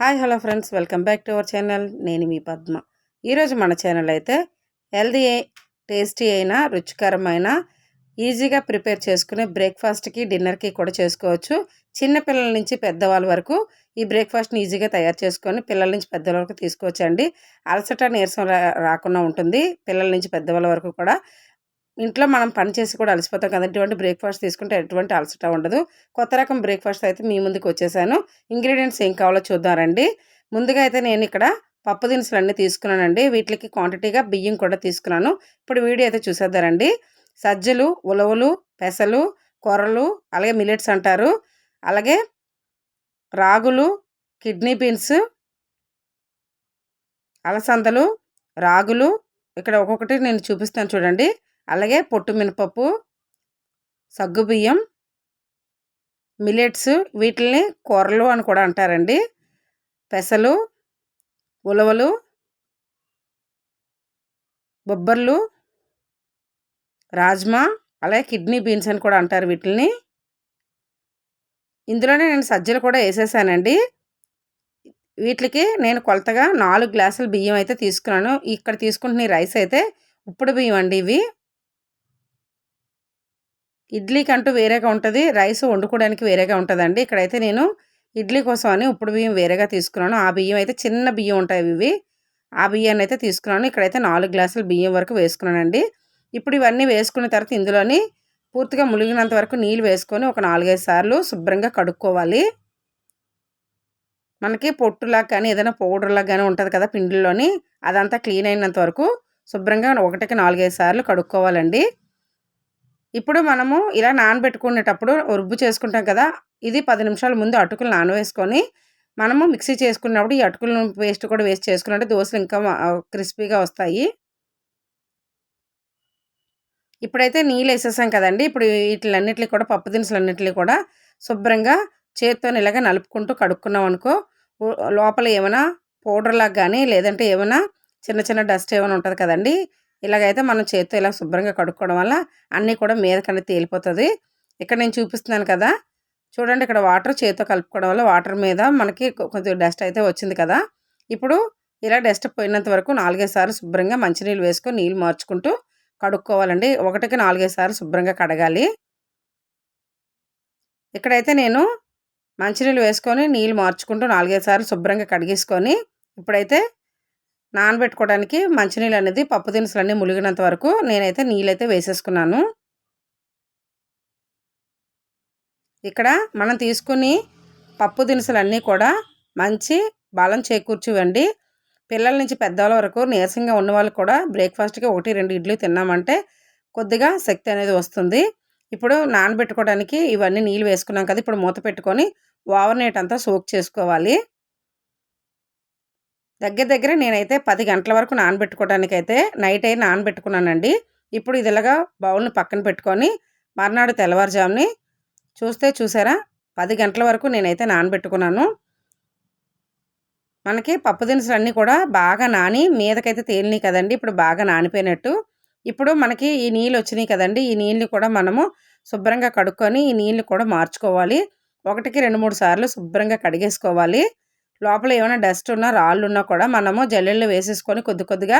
Hi hello friends. Welcome back to our channel. నేను మీ పద్మ. ఈరోజు మన ఛానల్ అయితే హెల్దీ టేస్టీ అయిన రుచికరమైన ఈజీగా ప్రిపేర్ చేసుకునే బ్రేక్ఫాస్ట్కి డిన్నర్కి కూడా చేసుకోవచ్చు. చిన్నపిల్లల నుంచి పెద్దవాళ్ళ వరకు ఈ బ్రేక్ఫాస్ట్ని ఈజీగా తయారు చేసుకొని పిల్లల నుంచి పెద్దవాళ్ళ వరకు తీసుకోవచ్చండి. అలసట నీరసం రాకుండా ఉంటుంది. పిల్లల నుంచి పెద్దవాళ్ళ వరకు కూడా ఇంట్లో మనం పని చేసి కూడా అలసిపోతాం కదా ఇటువంటి బ్రేక్ఫాస్ట్ తీసుకుంటే ఎటువంటి అలసట ఉండదు. కొత్త రకం బ్రేక్ఫాస్ట్ అయితే మీ ముందుకు వచ్చేసాను. ఇంగ్రీడియంట్స్ ఏం కావాలో చూద్దామండి ముందుగా అయితే నేను ఇక్కడ పప్పు దినుసులు అన్నీ తీసుకున్నానండి. వీటికి క్వాంటిటీగా బియ్యం కూడా తీసుకున్నాను. ఇప్పుడు వీడియో అయితే చూసేద్దారండి సజ్జలు ఉలవలు పెసలు కొర్రలు అలాగే మిలెట్స్ అంటారు. అలాగే రాగులు కిడ్నీ బీన్స్ అలసందలు రాగులు. ఇక్కడ ఒక్కొక్కటి నేను చూపిస్తాను చూడండి. అలాగే పొట్టు మినపప్పు సగ్గుబియ్యం మిలెట్స్ వీటిల్ని కూరలు అని కూడా అంటారండి. పెసలు ఉలవలు బొబ్బర్లు రాజ్మా అలాగే కిడ్నీ బీన్స్ అని కూడా అంటారు వీటిని ఇందులోనే నేను సజ్జలు కూడా వేసేసానండి. వీటికి నేను కొలతగా నాలుగు గ్లాసులు బియ్యం అయితే తీసుకున్నాను. ఇక్కడ తీసుకుంటున్న రైస్ అయితే ఉప్పుడు బియ్యం అండి ఇవి. ఇడ్లీకి అంటూ వేరేగా ఉంటుంది రైస్ వండుకోవడానికి వేరేగా ఉంటుందండి. ఇక్కడైతే నేను ఇడ్లీ కోసం అని ఇప్పుడు బియ్యం వేరేగా తీసుకున్నాను. ఆ బియ్యం అయితే చిన్న బియ్యం ఉంటాయి ఇవి. ఆ బియ్యాన్ని అయితే తీసుకున్నాను. ఇక్కడైతే నాలుగు గ్లాసులు బియ్యం వరకు వేసుకున్నానండి. ఇప్పుడు ఇవన్నీ వేసుకున్న తర్వాత ఇందులోని పూర్తిగా ములిగినంత వరకు నీళ్ళు వేసుకొని ఒక నాలుగైదు సార్లు శుభ్రంగా కడుక్కోవాలి. మనకి పొట్టులా కానీ ఏదైనా పౌడర్లా కానీ ఉంటుంది కదా పిండిలోని అదంతా క్లీన్ అయినంత వరకు శుభ్రంగా ఒకటికి నాలుగైదు సార్లు కడుక్కోవాలండి. ఇప్పుడు మనము ఇలా నానబెట్టుకునేటప్పుడు రుబ్బు చేసుకుంటాం కదా ఇది పది నిమిషాల ముందు అటుకులు నానవేసుకొని మనము మిక్సీ చేసుకున్నప్పుడు ఈ అటుకుల పేస్ట్ కూడా వేస్ట్ చేసుకున్నట్టు దోశలు ఇంకా క్రిస్పీగా వస్తాయి. ఇప్పుడైతే నీళ్ళు వేసేసాం కదండి ఇప్పుడు వీటిలన్నిటికీ కూడా పప్పు దినుసులన్నింటినీ కూడా శుభ్రంగా చేత్తో ఇలాగ నలుపుకుంటూ కడుక్కున్నాం అనుకో లోపల ఏమైనా పౌడర్లాగా కానీ లేదంటే ఏమైనా చిన్న చిన్న డస్ట్ ఏమైనా ఉంటుంది కదండి ఇలాగైతే మనం చేతితో ఇలా శుభ్రంగా కడుక్కోవడం వల్ల అన్నీ కూడా మీదకన్నా తేలిపోతుంది. ఇక్కడ నేను చూపిస్తున్నాను కదా చూడండి ఇక్కడ వాటర్ చేతితో కలుపుకోవడం వల్ల వాటర్ మీద మనకి కొంచెం డస్ట్ అయితే వచ్చింది కదా. ఇప్పుడు ఇలా డస్ట్ పోయినంత వరకు నాలుగైదు సార్లు శుభ్రంగా మంచినీళ్ళు వేసుకొని నీళ్ళు మార్చుకుంటూ కడుక్కోవాలండి. ఒకటికి నాలుగైదు సార్లు శుభ్రంగా కడగాలి. ఇక్కడైతే నేను మంచినీళ్ళు వేసుకొని నీళ్ళు మార్చుకుంటూ నాలుగైదు సార్లు శుభ్రంగా కడిగేసుకొని ఇప్పుడైతే నానబెట్టుకోవడానికి మంచినీళ్ళు అనేది పప్పు దినుసులు అన్నీ ములిగినంత వరకు నేనైతే నీళ్ళైతే వేసేసుకున్నాను. ఇక్కడ మనం తీసుకుని పప్పు దినుసులు అన్నీ కూడా మంచి బలం చేకూర్చివండి పిల్లల నుంచి పెద్దవాళ్ళ వరకు నీరసంగా ఉన్న వాళ్ళు కూడా బ్రేక్ఫాస్ట్కి ఒకటి రెండు ఇడ్లీ తిన్నామంటే కొద్దిగా శక్తి అనేది వస్తుంది. ఇప్పుడు నానబెట్టుకోవడానికి ఇవన్నీ నీళ్ళు వేసుకున్నాం కదా ఇప్పుడు మూత పెట్టుకొని ఓవర్ నైట్ అంతా సోక్ చేసుకోవాలి. దగ్గర దగ్గర నేనైతే పది గంటల వరకు నానబెట్టుకోవడానికి అయితే నైట్ అయి నానబెట్టుకున్నానండి. ఇప్పుడు ఇది ఇలాగా బౌల్ని పక్కన పెట్టుకొని మర్నాడు తెల్లవారుజాముని చూస్తే చూసారా? పది గంటల వరకు నేనైతే నానబెట్టుకున్నాను. మనకి పప్పు దినుసులు అన్నీ కూడా బాగా నాని మీదకైతే తేలినాయి కదండి. ఇప్పుడు బాగా నానిపోయినట్టు. ఇప్పుడు మనకి ఈ నీళ్ళు వచ్చినాయి కదండి. ఈ నీళ్ళు కూడా మనము శుభ్రంగా కడుక్కొని ఈ నీళ్ళు కూడా మార్చుకోవాలి. ఒకటికి రెండు మూడు సార్లు శుభ్రంగా కడిగేసుకోవాలి. లోపల ఏమైనా డస్ట్ ఉన్నా రాళ్ళు ఉన్నా కూడా మనము జల్లెళ్ళు వేసేసుకొని కొద్ది కొద్దిగా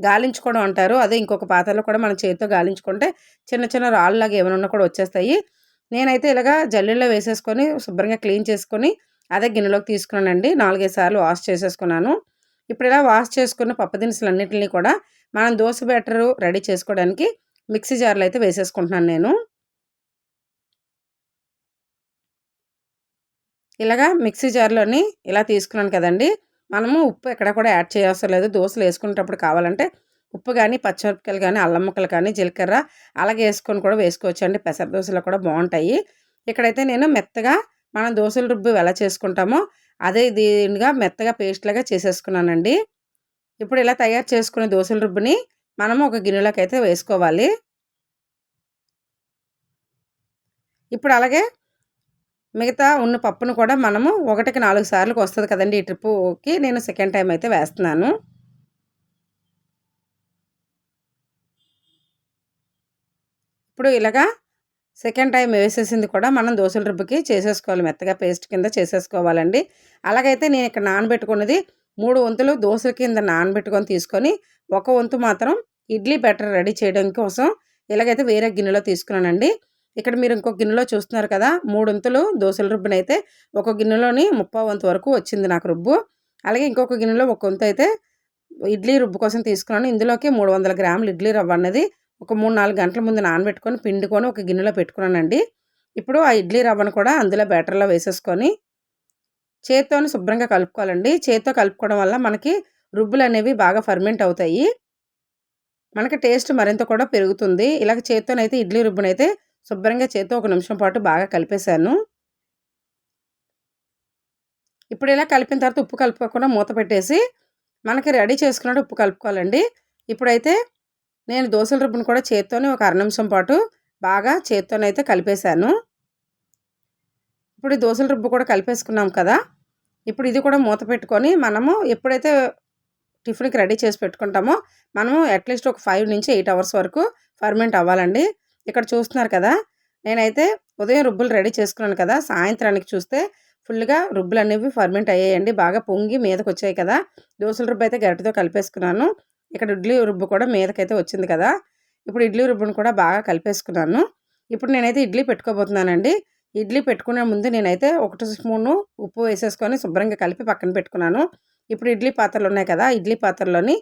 గాలించుకోవడం అంటారు. అదే ఇంకొక పాత్రలో కూడా మనం చేతితో గాలించుకుంటే చిన్న చిన్న రాళ్ళలాగా ఏమైనా ఉన్నా కూడా వచ్చేస్తాయి. నేనైతే ఇలాగా జల్లెల్లో వేసేసుకొని శుభ్రంగా క్లీన్ చేసుకొని అదే గిన్నెలోకి తీసుకున్నానండి. నాలుగైదు సార్లు వాష్ చేసేసుకున్నాను. ఇప్పుడు ఇలా వాష్ చేసుకున్న పప్పు దినుసులు అన్నింటినీ కూడా మనం దోశ బ్యాటరు రెడీ చేసుకోవడానికి మిక్సీ జార్లో అయితే వేసేసుకుంటున్నాను నేను. ఇలాగా మిక్సీ జార్లోని ఇలా తీసుకున్నాను కదండి. మనము ఉప్పు ఎక్కడ కూడా యాడ్ చేయవసరం లేదు. దోశలు వేసుకునేటప్పుడు కావాలంటే ఉప్పు కానీ పచ్చిమిరపకాయలు కానీ అల్లం ముక్కలు కానీ జీలకర్ర అలాగే వేసుకొని కూడా వేసుకోవచ్చు అండి. పెసర దోశలు కూడా బాగుంటాయి. ఇక్కడైతే నేను మెత్తగా మనం దోశల రుబ్బు ఎలా చేసుకుంటామో అదే దీనిగా మెత్తగా పేస్ట్ లాగా చేసేసుకున్నానండి. ఇప్పుడు ఇలా తయారు చేసుకునే దోశల రుబ్బుని మనము ఒక గిన్నెలోకి అయితే వేసుకోవాలి. ఇప్పుడు అలాగే మిగతా ఉన్న పప్పును కూడా మనము ఒకటికి నాలుగు సార్లకు వస్తుంది కదండి ఈ ట్రిప్పుకి. నేను సెకండ్ టైం అయితే వేస్తున్నాను. ఇప్పుడు ఇలాగా సెకండ్ టైం వేసేసింది కూడా మనం దోశల రుబ్బుకి చేసేసుకోవాలి. మెత్తగా పేస్ట్ కింద చేసేసుకోవాలండి. అలాగైతే నేను ఇక్కడ నానబెట్టుకున్నది మూడు వంతులు దోశల కింద నానబెట్టుకొని తీసుకొని ఒక వంతు మాత్రం ఇడ్లీ బెటర్ రెడీ చేయడం కోసం ఇలాగైతే వేరే గిన్నెలో తీసుకున్నానండి. ఇక్కడ మీరు ఇంకో గిన్నెలో చూస్తున్నారు కదా మూడొంతులు దోశల రుబ్బునైతే ఒక గిన్నెలోని ముప్పై వంతు వరకు వచ్చింది నాకు రుబ్బు. అలాగే ఇంకొక గిన్నెలో ఒక వంతు అయితే ఇడ్లీ రుబ్బు కోసం తీసుకున్నాను. ఇందులోకి మూడు వందల గ్రాములు ఇడ్లీ రవ్వ అన్నది ఒక మూడు నాలుగు గంటల ముందు నానబెట్టుకొని పిండుకొని ఒక గిన్నెలో పెట్టుకున్నానండి. ఇప్పుడు ఆ ఇడ్లీ రవ్వను కూడా అందులో బ్యాటర్లో వేసేసుకొని చేత్తోని శుభ్రంగా కలుపుకోవాలండి. చేత్తో కలుపుకోవడం వల్ల మనకి రుబ్బులు అనేవి బాగా ఫర్మెంట్ అవుతాయి. మనకి టేస్ట్ మరింత కూడా పెరుగుతుంది. ఇలాగ చేత్తోనైతే ఇడ్లీ రుబ్బునైతే శుభ్రంగా చేత్తో ఒక నిమిషం పాటు బాగా కలిపేశాను. ఇప్పుడు ఇలా కలిపిన తర్వాత ఉప్పు కలుపుకోకుండా మూత పెట్టేసి మనకి రెడీ చేసుకున్నట్టు ఉప్పు కలుపుకోవాలండి. ఇప్పుడైతే నేను దోశల రుబ్బును కూడా చేత్తోనే ఒక అర నిమిషం పాటు బాగా చేత్తోనైతే కలిపేశాను. ఇప్పుడు దోశల రుబ్బు కూడా కలిపేసుకున్నాం కదా. ఇప్పుడు ఇది కూడా మూత పెట్టుకొని మనము ఎప్పుడైతే టిఫిన్కి రెడీ చేసి పెట్టుకుంటామో మనము అట్లీస్ట్ ఒక ఫైవ్ నుంచి ఎయిట్ అవర్స్ వరకు ఫర్మెంట్ అవ్వాలండి. ఇక్కడ చూస్తున్నారు కదా నేనైతే ఉదయం రుబ్బులు రెడీ చేసుకున్నాను కదా సాయంత్రానికి చూస్తే ఫుల్గా రుబ్బులు అనేవి ఫర్మెంట్ అయ్యాయండి బాగా పొంగి మీదకి వచ్చాయి కదా దోశల రుబ్బు అయితే గరిటతో కలిపేసుకున్నాను ఇక్కడ ఇడ్లీ రుబ్బు కూడా మీదకైతే వచ్చింది కదా ఇప్పుడు ఇడ్లీ రుబ్బును కూడా బాగా కలిపేసుకున్నాను ఇప్పుడు నేనైతే ఇడ్లీ పెట్టుకోబోతున్నానండి ఇడ్లీ పెట్టుకునే ముందు నేనైతే ఒకటి స్పూను ఉప్పు వేసేసుకొని శుభ్రంగా కలిపి పక్కన పెట్టుకున్నాను ఇప్పుడు ఇడ్లీ పాత్రలు ఉన్నాయి కదా ఇడ్లీ పాత్రలోని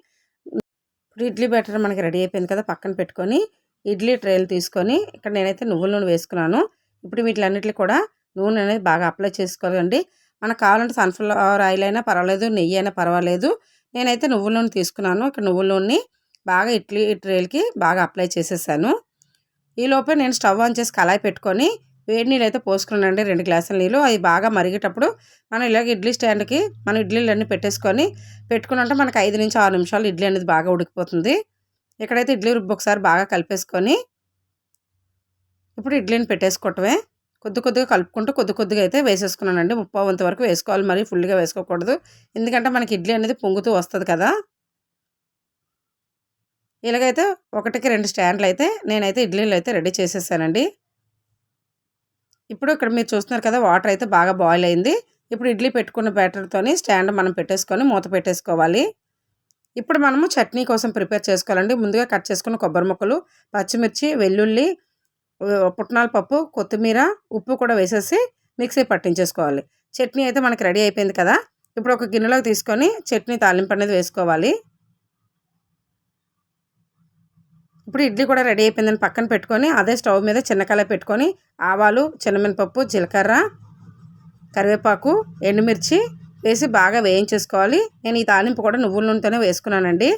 ఇప్పుడు ఇడ్లీ బ్యాటర్ మనకి రెడీ అయిపోయింది కదా పక్కన పెట్టుకొని ఇడ్లీ ట్రేలు తీసుకొని ఇక్కడ నేనైతే నువ్వుల నూనె వేసుకున్నాను. ఇప్పుడు వీటిలన్నిటిని కూడా నూనె అనేది బాగా అప్లై చేసుకోవాలండి. మనకు కావాలంటే సన్ఫ్లవర్ ఆయిల్ అయినా పర్వాలేదు నెయ్యి అయినా పర్వాలేదు. నేనైతే నువ్వుల నూనె తీసుకున్నాను. ఇక్కడ నువ్వుల నూనెని బాగా ఇడ్లీ ట్రేలకి బాగా అప్లై చేసేసాను. ఈ లోపే నేను స్టవ్ ఆన్ చేసి కళాయి పెట్టుకొని వేడి నీళ్ళు అయితే పోసుకున్నానండి. రెండు గ్లాసుల నీళ్ళు. అవి బాగా మరిగేటప్పుడు మనం ఇలాగ ఇడ్లీ స్టాండ్కి మనం ఇడ్లీలు అన్నీ పెట్టేసుకొని పెట్టుకున్నంటే మనకి ఐదు నుంచి ఆరు నిమిషాలు ఇడ్లీ అనేది బాగా ఉడికిపోతుంది. ఇక్కడైతే ఇడ్లీ రుబ్బు ఒకసారి బాగా కలిపేసుకొని ఇప్పుడు ఇడ్లీని పెట్టేసుకోవటమే. కొద్ది కొద్దిగా కలుపుకుంటూ కొద్ది కొద్దిగా అయితే వేసేసుకున్నానండి. ముప్పై వంత వరకు వేసుకోవాలి. మరి ఫుల్గా వేసుకోకూడదు. ఎందుకంటే మనకి ఇడ్లీ అనేది పొంగుతూ వస్తుంది కదా. ఇలాగైతే ఒకటికి రెండు స్టాండ్లు అయితే నేనైతే ఇడ్లీలు అయితే రెడీ చేసేసానండి. ఇప్పుడు ఇక్కడ మీరు చూస్తున్నారు కదా వాటర్ అయితే బాగా బాయిల్ అయింది. ఇప్పుడు ఇడ్లీ పెట్టుకున్న బ్యాటర్తోని స్టాండ్ మనం పెట్టేసుకొని మూత పెట్టేసుకోవాలి. ఇప్పుడు మనము చట్నీ కోసం ప్రిపేర్ చేసుకోవాలండి. ముందుగా కట్ చేసుకున్న కొబ్బరి ముక్కలు పచ్చిమిర్చి వెల్లుల్లి పుట్నాల పప్పు కొత్తిమీర ఉప్పు కూడా వేసేసి మిక్సీ పట్టించేసుకోవాలి. చట్నీ అయితే మనకి రెడీ అయిపోయింది కదా. ఇప్పుడు ఒక గిన్నెలోకి తీసుకొని చట్నీ తాలింపు అనేది వేసుకోవాలి. ఇప్పుడు ఇడ్లీ కూడా రెడీ అయిపోయిందని పక్కన పెట్టుకొని అదే స్టవ్ మీద చిన్నకాయ పెట్టుకొని ఆవాలు చిన్నమినపప్పు జీలకర్ర కరివేపాకు ఎండుమిర్చి వేసి బాగా వేయించేసుకోవాలి. నేను ఈ తాలింపు కూడా నువ్వుల నూనెతోనే వేసుకున్నానండి.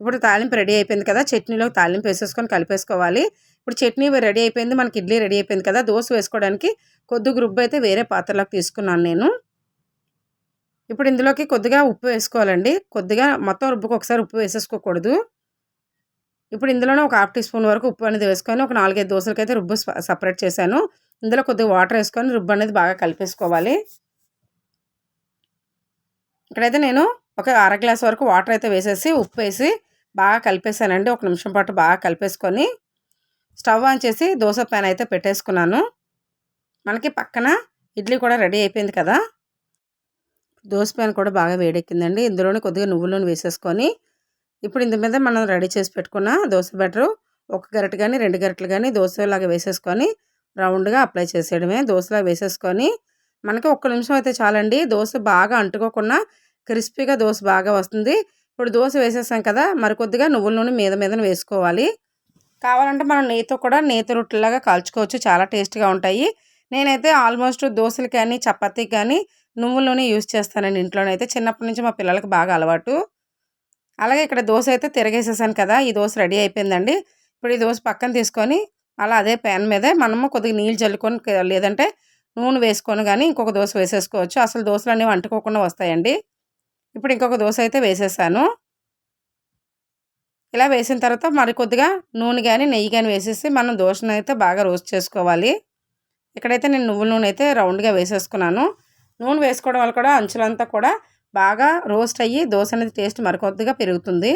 ఇప్పుడు తాలింపు రెడీ అయిపోయింది కదా చట్నీలో తాలింపు వేసేసుకొని కలిపేసుకోవాలి. ఇప్పుడు చట్నీ రెడీ అయిపోయింది మనకి ఇడ్లీ రెడీ అయిపోయింది కదా దోశ వేసుకోవడానికి కొద్ది రుబ్బు అయితే వేరే పాత్రలోకి తీసుకున్నాను నేను. ఇప్పుడు ఇందులోకి కొద్దిగా ఉప్పు వేసుకోవాలండి. కొద్దిగా మొత్తం రుబ్బుకు ఒకసారి ఉప్పు వేసేసుకోకూడదు. ఇప్పుడు ఇందులోనే ఒక హాఫ్ టీ స్పూన్ వరకు ఉప్పు అనేది వేసుకొని ఒక నాలుగైదు దోశలకి అయితే రుబ్బు సపరేట్ చేశాను. ఇందులో కొద్దిగా వాటర్ వేసుకొని రుబ్బు అనేది బాగా కలిపేసుకోవాలి. ఇక్కడైతే నేను ఒక అర గ్లాస్ వరకు వాటర్ అయితే వేసేసి ఉప్పు వేసి బాగా కలిపేసానండి ఒక నిమిషం పాటు బాగా కలిపేసుకొని స్టవ్ ఆన్ చేసి దోశ ప్యాన్ అయితే పెట్టేసుకున్నాను. మనకి పక్కన ఇడ్లీ కూడా రెడీ అయిపోయింది కదా. దోశ ప్యాన్ కూడా బాగా వేడెక్కిందండి. ఇందులోనే కొద్దిగా నువ్వులను వేసేసుకొని ఇప్పుడు ఇందు మీద మనం రెడీ చేసి పెట్టుకున్న దోశ బ్యాటరు ఒక గరిట కానీ రెండు గరిటలు కానీ దోశలాగా వేసేసుకొని రౌండ్గా అప్లై చేసేయడమే. దోశలా వేసేసుకొని మనకి ఒక్క నిమిషం అయితే చాలండి. దోశ బాగా అంటుకోకుండా క్రిస్పీగా దోశ బాగా వస్తుంది. ఇప్పుడు దోశ వేసేసాం కదా మరికొద్దిగా నువ్వుల నూనె మీద మీద వేసుకోవాలి. కావాలంటే మనం నెయ్యితో కూడా నేతి రొట్టెలాగా కాల్చుకోవచ్చు. చాలా టేస్ట్గా ఉంటాయి. నేనైతే ఆల్మోస్ట్ దోశలు కానీ చపాతీకి కానీ నువ్వుల నూనె యూజ్ చేస్తానండి ఇంట్లోనైతే చిన్నప్పటి నుంచి మా పిల్లలకి బాగా అలవాటు. అలాగే ఇక్కడ దోశ అయితే తిరగేసేసాను కదా ఈ దోశ రెడీ అయిపోయిందండి. ఇప్పుడు ఈ దోశ పక్కన తీసుకొని అలా అదే ప్యాన్ మీదే మనము కొద్దిగా నీళ్ళు చల్లుకొని లేదంటే నూనె వేసుకొని కానీ ఇంకొక దోశ వేసేసుకోవచ్చు. అసలు దోశలు అనేవి అంటుకోకుండా వస్తాయండి. ఇప్పుడు ఇంకొక దోశ అయితే వేసేసాను. ఇలా వేసిన తర్వాత మరి కొద్దిగా నూనె కానీ నెయ్యి కానీ వేసేసి మనం దోశను అయితే బాగా రోస్ట్ చేసుకోవాలి. ఇక్కడైతే నేను నువ్వుల నూనె అయితే రౌండ్గా వేసేసుకున్నాను. నూనె వేసుకోవడం వల్ల కూడా అంచులంతా కూడా బాగా రోస్ట్ అయ్యి దోశ అనేది టేస్ట్ మరికొద్దిగా పెరుగుతుంది.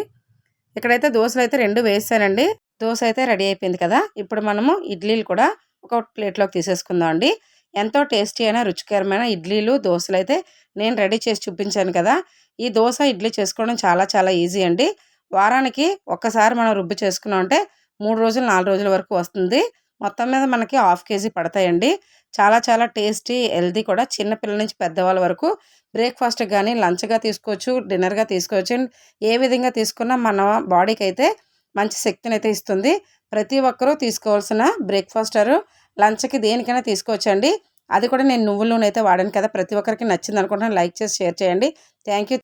ఇక్కడైతే దోశలు అయితే రెండు వేసానండి. దోశ అయితే రెడీ అయిపోయింది కదా. ఇప్పుడు మనము ఇడ్లీలు కూడా ఒక ప్లేట్లోకి తీసేసుకుందాం అండి. ఎంతో టేస్టీ అయిన రుచికరమైన ఇడ్లీలు దోశలు అయితే నేను రెడీ చేసి చూపించాను కదా! ఈ దోశ ఇడ్లీ చేసుకోవడం చాలా చాలా ఈజీ అండి. వారానికి ఒక్కసారి మనం రుబ్బు చేసుకున్నాం అంటే మూడు రోజులు నాలుగు రోజుల వరకు వస్తుంది. మొత్తం మీద మనకి హాఫ్ కేజీ పడతాయండి. చాలా చాలా టేస్టీ హెల్దీ కూడా చిన్నపిల్లల నుంచి పెద్దవాళ్ళ వరకు. బ్రేక్ఫాస్ట్ కానీ లంచ్గా తీసుకోవచ్చు డిన్నర్గా తీసుకోవచ్చు. ఏ విధంగా తీసుకున్నా మన బాడీకి అయితే మంచి శక్తిని అయితే ఇస్తుంది. ప్రతి ఒక్కరూ తీసుకోవాల్సిన బ్రేక్ఫాస్టరు లంచ్కి దేనికైనా తీసుకోవచ్చండి. అది కూడా నేను నువ్వుల నూనె అయితే వాడాను కదా. ప్రతి ఒక్కరికి నచ్చింది అనుకుంటున్నాను లైక్ చేసి షేర్ చేయండి. Thank you